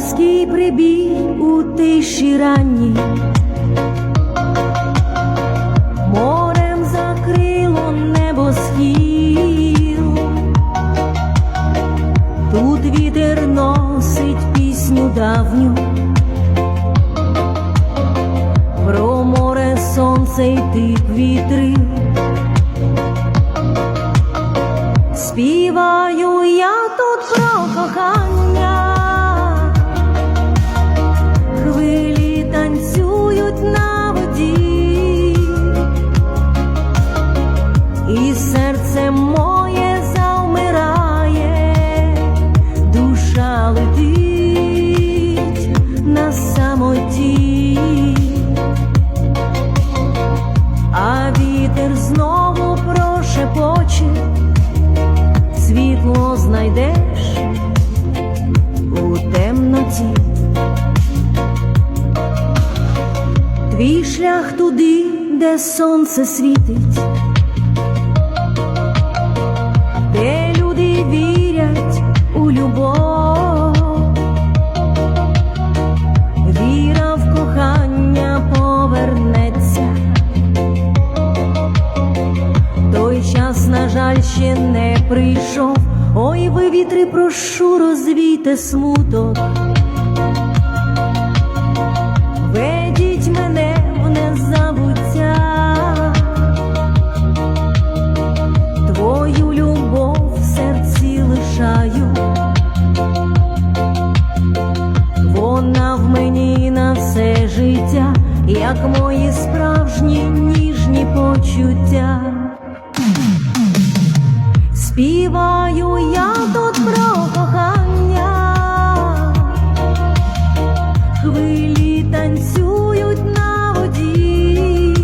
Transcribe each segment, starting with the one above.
морський прибіг у тиші ранній морем закрило небо схил, тут вітер носить пісню давню, про море сонце й тип вітрив. Вітер знову прошепоче світло знайдеш у темноті. Твій шлях туди, де сонце світить, жаль, ще не прийшов. Ой, ви вітри, прошу, розвійте смуток. Ведіть мене в незабуття, твою любов в серці лишаю, вона в мені на все життя, як мої справжні ніжні почуття. Співаю я тут про кохання, хвилі танцюють на воді,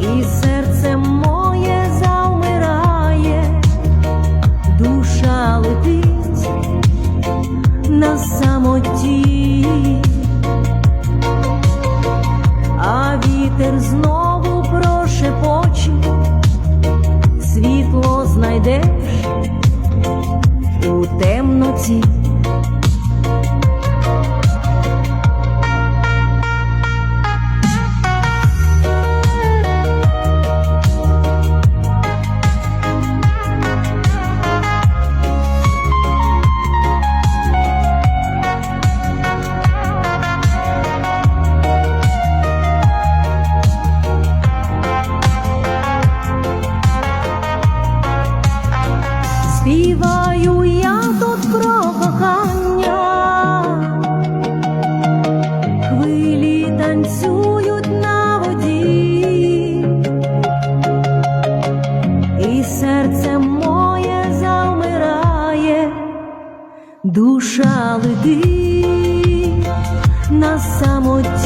і серце моє завмирає, душа летить на самоті, і серце моє завмирає, душа летить на самоті,